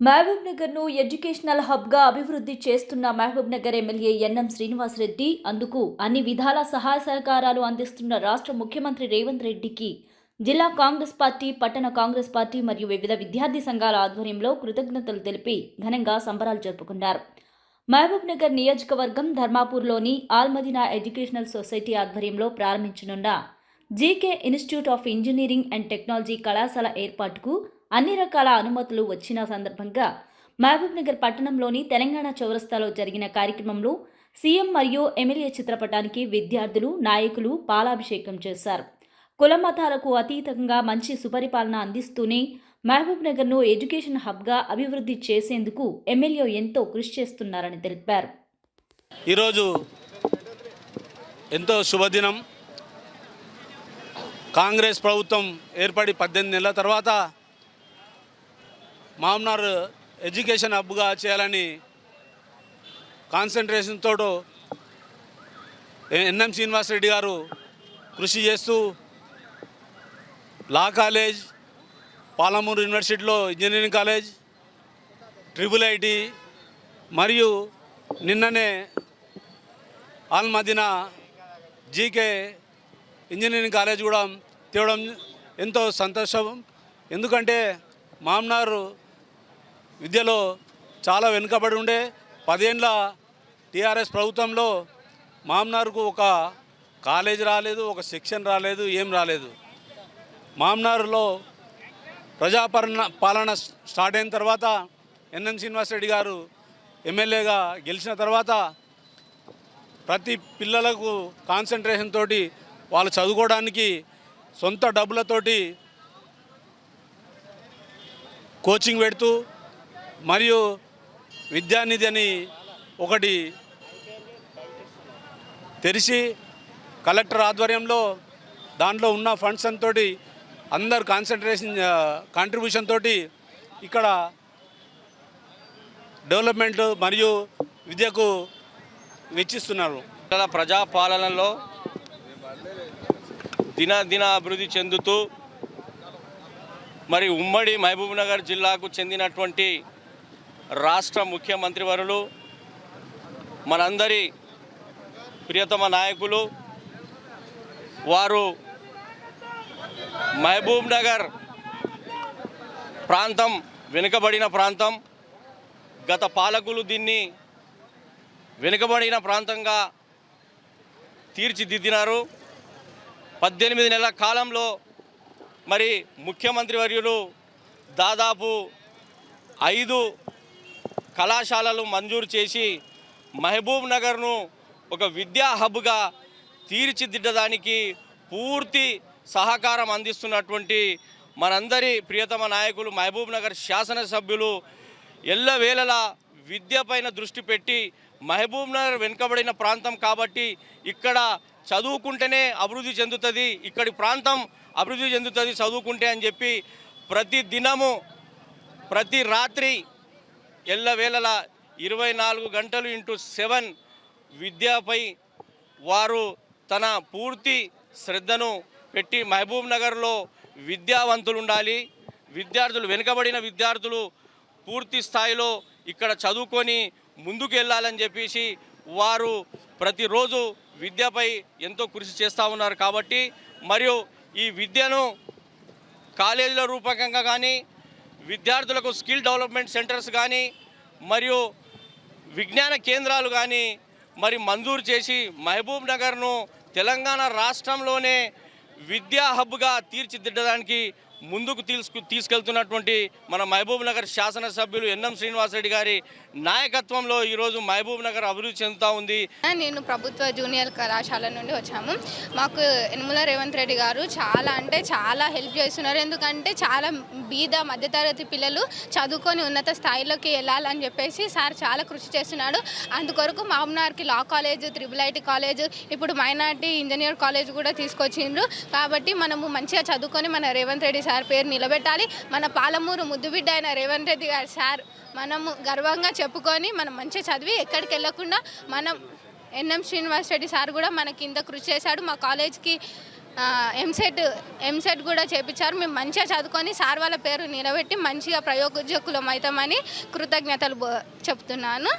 Mahabub నగర్ను educational హబ్గా అభివృద్ధి చేస్తున్న Mahabubnagar MLA N M Srinivasa Reddy అందుకు అన్ని విధాల సహాయ సహకారాలు అందిస్తున్న రాష్ట్ర ముఖ్యమంత్రి రేవంత్ రెడ్డికి జిల్లా కాంగ్రెస్ పార్టీ పట్టణ కాంగ్రెస్ పార్టీ మరియు వివిధ విద్యార్థి సంఘాల ఆధ్వర్యంలో కృతజ్ఞతలు తెలిపి ఘనంగా సంబరాలు జరుపుకున్నారు. మహబూబ్ నగర్ నియోజకవర్గం ధర్మాపూర్లోని ఆల్మదినా ఎడ్యుకేషనల్ సొసైటీ ఆధ్వర్యంలో ప్రారంభించనున్న GK institute of engineering and technology కళాశాల ఏర్పాటుకు అన్ని రకాల అనుమతులు వచ్చిన సందర్భంగా మహబూబ్ నగర్ పట్టణంలోని తెలంగాణ చౌరస్తాలో జరిగిన కార్యక్రమంలో సీఎం మరియు ఎమ్మెల్యే చిత్రపటానికి విద్యార్థులు నాయకులు పాలాభిషేకం చేశారు. కుల మతాలకు అతీతంగా మంచి సుపరిపాలన అందిస్తూనే మహబూబ్ నగర్ను ఎడ్యుకేషన్ హబ్గా అభివృద్ధి చేసేందుకు ఎమ్మెల్యే ఎంతో కృషి చేస్తున్నారని తెలిపారు. ఈరోజు ఎంతో శుభదినం. కాంగ్రెస్ ప్రభుత్వం ఏర్పడి పద్దెనిమిది నెలల తర్వాత మామ్నార్ ఎడ్యుకేషన్ హబ్గా చేయాలని కాన్సన్ట్రేషన్తో ఎన్ఎం ఎన్ఎం శ్రీనివాసరెడ్డి గారు కృషి చేస్తూ లా కాలేజ్ పాలమూరు యూనివర్సిటీలో ఇంజనీరింగ్ కాలేజ్ ట్రిపుల్ ఐటి మరియు నిన్ననే Al Madina GK engineering college కూడా తేవడం ఎంతో సంతోషం. ఎందుకంటే మామ్నారు విద్యలో చాలా వెనుకబడి ఉండే పదేండ్ల టీఆర్ఎస్ ప్రభుత్వంలో మామ్నార్కు ఒక కాలేజ్ రాలేదు ఒక సెక్షన్ రాలేదు ఏం రాలేదు. మామ్నారులో ప్రజాపరణ పాలన స్టార్ట్ అయిన తర్వాత ఎన్ఎం శ్రీనివాసరెడ్డి గారు ఎమ్మెల్యేగా గెలిచిన తర్వాత ప్రతి పిల్లలకు కాన్సన్ట్రేషన్ తోటి వాళ్ళు చదువుకోవడానికి సొంత డబ్బులతోటి కోచింగ్ పెడుతూ మరియు విద్యానిధి అని ఒకటి తెరిచి కలెక్టర్ ఆధ్వర్యంలో దాంట్లో ఉన్న ఫండ్స్ అంతో అందరు కాన్సన్ట్రేషన్ కాంట్రిబ్యూషన్ తోటి ఇక్కడ డెవలప్మెంట్ మరియు విద్యకు వెచ్చిస్తున్నారు. ఇక్కడ ప్రజాపాలనలో దినదిన అభివృద్ధి చెందుతూ మరి ఉమ్మడి మహబూబ్నగర్ జిల్లాకు చెందినటువంటి రాష్ట్ర ముఖ్యమంత్రి వరులు మనందరి ప్రియతమ నాయకులు వారు మహబూబ్ నగర్ ప్రాంతం వెనుకబడిన ప్రాంతం గత పాలకులు దీన్ని వెనుకబడిన ప్రాంతంగా తీర్చిదిద్దినారు. పద్దెనిమిది నెలల కాలంలో మరి ముఖ్యమంత్రి వర్యులు దాదాపు ఐదు కళాశాలలు మంజూరు చేసి మహబూబ్ నగర్ను ఒక విద్యా హబ్గా తీర్చిదిద్దడానికి పూర్తి సహకారం అందిస్తున్నటువంటి మనందరి ప్రియతమ నాయకులు మహబూబ్ నగర్ శాసనసభ్యులు ఎల్లవేళలా విద్య పైన దృష్టి పెట్టి మహబూబ్ నగర్ వెనుకబడిన ప్రాంతం కాబట్టి ఇక్కడ చదువుకుంటేనే అభివృద్ధి చెందుతుంది ఇక్కడి ప్రాంతం అభివృద్ధి చెందుతుంది చదువుకుంటే అని చెప్పి ప్రతి దినము ప్రతి రాత్రి ఎల్లవేళలా ఇరవై నాలుగు గంటలు ఇంటూ సెవెన్ విద్యపై వారు తన పూర్తి శ్రద్ధను పెట్టి మహబూబ్ నగర్లో విద్యావంతులు ఉండాలి విద్యార్థులు వెనుకబడిన విద్యార్థులు పూర్తి స్థాయిలో ఇక్కడ చదువుకొని ముందుకు వెళ్ళాలని చెప్పేసి వారు ప్రతిరోజు విద్యపై ఎంతో కృషి చేస్తూ ఉన్నారు కాబట్టి మరియు ఈ విద్యను కాలేజీల రూపకంగా కానీ విద్యార్థులకు స్కిల్ డెవలప్మెంట్ సెంటర్స్ కానీ మరియు విజ్ఞాన కేంద్రాలు కానీ మరి మంజూరు చేసి మహబూబ్ నగర్ను తెలంగాణ రాష్ట్రంలోనే విద్యా హబ్గా తీర్చిదిద్దడానికి ముందుకు తీసుకు తీసుకెళ్తున్నటువంటి మన మహబూబ్ నగర్ శాసనసభ్యులు ఎన్ఎం శ్రీనివాసరెడ్డి గారి నాయకత్వంలో ఈరోజు మహబూబ్ నగర్ అభివృద్ధి చెందుతూ ఉంది. నేను ప్రభుత్వ జూనియర్ కళాశాల నుండి వచ్చాము. మాకు యనమల రేవంత్ రెడ్డి గారు చాలా అంటే చాలా హెల్ప్ చేస్తున్నారు. ఎందుకంటే చాలా బీద మధ్యతరగతి పిల్లలు చదువుకొని ఉన్నత స్థాయిలోకి వెళ్ళాలని చెప్పేసి సార్ చాలా కృషి చేస్తున్నాడు. అందుకొరకు మామ్నార్కి law college triple IT college ఇప్పుడు మైనార్టీ ఇంజనీర్ కాలేజ్ కూడా తీసుకొచ్చిండ్రు. కాబట్టి మనము మంచిగా చదువుకొని మన రేవంత్ రెడ్డి సార్ పేరు నిలబెట్టాలి. మన పాలమూరు ముద్దుబిడ్డ అయిన రేవంత్ రెడ్డి గారు సార్ మనము గర్వంగా చెప్పుకొని మనం మంచిగా చదివి ఎక్కడికి వెళ్ళకుండా మనం ఎన్ఎం శ్రీనివాస్ రెడ్డి సార్ కూడా మనకి ఇంత కృషి చేశాడు. మా కాలేజ్కి ఎంసెట్ ఎంసెట్ కూడా చేపించారు. మేము మంచిగా చదువుకొని సార్ వాళ్ళ పేరు నిలబెట్టి మంచిగా ప్రయోజకులం అవుతామని కృతజ్ఞతలు చెప్తున్నాను.